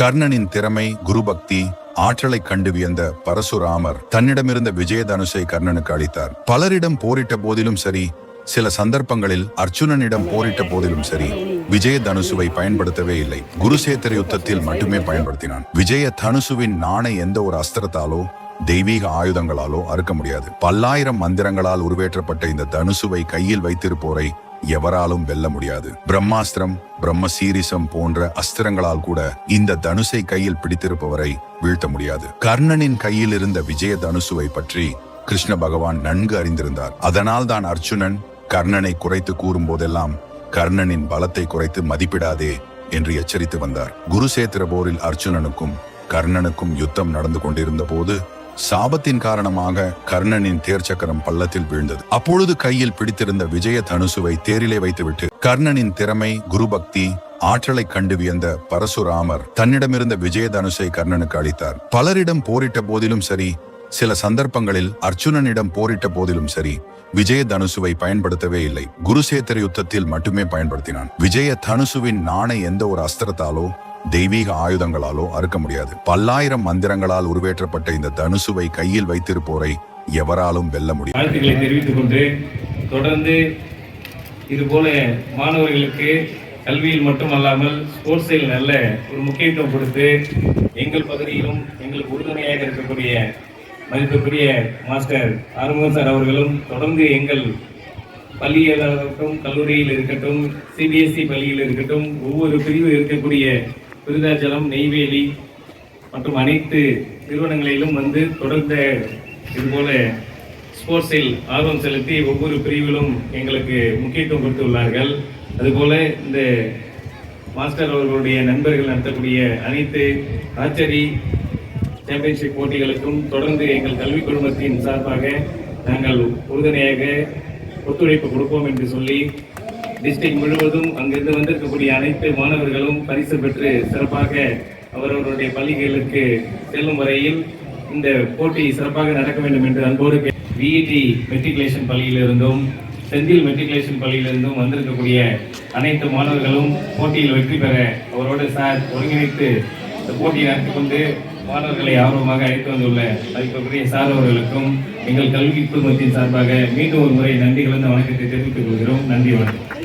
கர்ணனின் திறமை குருபக்தி ஆற்றலை கண்டு வியந்த பரசுராமர் தன்னிடமிருந்த விஜயதனுஷை கர்ணனுக்கு அளித்தார். பலரிடம் போரிட்ட போதிலும் சரி சில சந்தர்ப்பங்களில் அர்ஜுனனிடம் போரிட்ட போதிலும் சரி விஜய தனுசுவை பயன்படுத்தவே இல்லை. குருசேத்திர யுத்தத்தில் மட்டுமே பயன்படுத்தினான். விஜய தனுசுவின் நாணை எந்த ஒரு அஸ்திரத்தாலோ தெய்வீக ஆயுதங்களாலோ அறுக்க முடியாது. பல்லாயிரம் மந்திரங்களால் உருவேற்றப்பட்ட இந்த தனுசுவை கையில் வைத்திருப்போரை எவராலும் வெல்ல முடியாது. பிரம்மாஸ்திரம் பிரம்மசீரிசம் போன்ற அஸ்திரங்களால் கூட இந்த தனுசை கையில் பிடித்திருப்பவரை வீழ்த்த முடியாது. கர்ணனின் கையில் இருந்த விஜய தனுசுவை பற்றி கிருஷ்ண பகவான் நன்கு அறிந்திருந்தார். அதனால் தான் அர்ஜுனன் கர்ணனை குறைத்து கூறும் போதெல்லாம் கர்ணனின் பலத்தை குறைத்து மதிப்பிடாதே என்று எச்சரித்து வந்தார். குருசேத்திர போரில் அர்ஜுனனுக்கும் கர்ணனுக்கும் யுத்தம் நடந்து கொண்டிருந்த போது சாபத்தின் காரணமாக கர்ணனின் தேர் சக்கரம் பள்ளத்தில் வீழ்ந்தது. அப்பொழுது கையில் பிடித்திருந்த விஜய தனுசுவை தேரிலே வைத்துவிட்டு கர்ணனின் திறமை குருபக்தி ஆற்றலை கண்டு வியந்த பரசுராமர் தன்னிடமிருந்த விஜய தனுசை கர்ணனுக்கு அளித்தார். பலரிடம் போரிட்ட போதிலும் சரி சில சந்தர்ப்பங்களில் அர்ஜுனனிடம் போரிட்ட போதிலும் சரி விஜய தனுசுவை பயன்படுத்தவே இல்லை. குருசேத்திர யுத்தத்தில் மட்டுமே பயன்படுத்தினான். விஜய தனுசுவின் நாணை எந்த ஒரு அஸ்திரத்தாலோ தெய்வீக ஆயுதங்களாலோ அறுக்க முடியாது. பல்லாயிரம் மந்திரங்களால் உருவேற்றப்பட்ட இந்த தனுசுவை கையில் வைத்திருப்போரை எவராலும் வெல்ல முடியும் வாழ்த்துக்களை தெரிவித்துக் கொண்டு தொடர்ந்து இதுபோல மாணவர்களுக்கு கல்வியில் மட்டுமல்லாமல் ஸ்போர்ட்ஸில் நல்ல ஒரு முக்கியத்துவம் கொடுத்து எங்கள் பகுதியிலும் எங்களுக்கு உறுதுணையாக இருக்கக்கூடிய மதிப்புக்குரிய மாஸ்டர் ஆறுமுகம் சார் அவர்களும் தொடர்ந்து எங்கள் பள்ளியில் இருக்கட்டும் கல்லூரியில் இருக்கட்டும் சிபிஎஸ்சி பள்ளியில் இருக்கட்டும் ஒவ்வொரு பிரிவு இருக்கக்கூடிய விருதாச்சலம் நெய்வேலி மற்றும் அனைத்து நிறுவனங்களிலும் வந்து தொடர்ந்த இதுபோல ஸ்போர்ட்ஸில் ஆர்வம் செலுத்தி ஒவ்வொரு பிரிவிலும் எங்களுக்கு முக்கியத்துவம் கொடுத்துள்ளார்கள் அதுபோல இந்த மாஸ்டர் அவர்களுடைய நண்பர்கள் நடத்தக்கூடிய அனைத்து ஆச்சரி சாம்பியன்ஷிப் போட்டிகளுக்கும் தொடர்ந்து எங்கள் கல்விக் குழுமத்தின் சார்பாக நாங்கள் உறுதுணையாக ஒத்துழைப்பு கொடுப்போம் என்று சொல்லி டிஸ்ட்ரிக்ட் முழுவதும் அங்கிருந்து வந்திருக்கக்கூடிய அனைத்து மாணவர்களும் பரிசு பெற்று சிறப்பாக அவரவருடைய பள்ளிகளுக்கு செல்லும் வரையில் இந்த போட்டி சிறப்பாக நடக்க வேண்டும் என்று அன்போடு விஇடி மெட்ரிகுலேஷன் பள்ளியிலிருந்தும் செந்தில் மெட்ரிகுலேஷன் பள்ளியிலிருந்தும் வந்திருக்கக்கூடிய அனைத்து மாணவர்களும் போட்டியில் வெற்றி பெற அவரோடு சார் ஒருங்கிணைத்து இந்த போட்டியை நடத்தி கொண்டு மாணவர்களை ஆர்வமாக அழைத்து வந்துள்ள மதிப்புக்குரிய சார் அவர்களுக்கும் எங்கள் கல்வி குழுமத்தின் சார்பாக மீண்டும் ஒரு முறை நன்றி கலந்த வணக்கத்தை தெரிவித்துக் கொள்கிறோம். நன்றி வணக்கம்.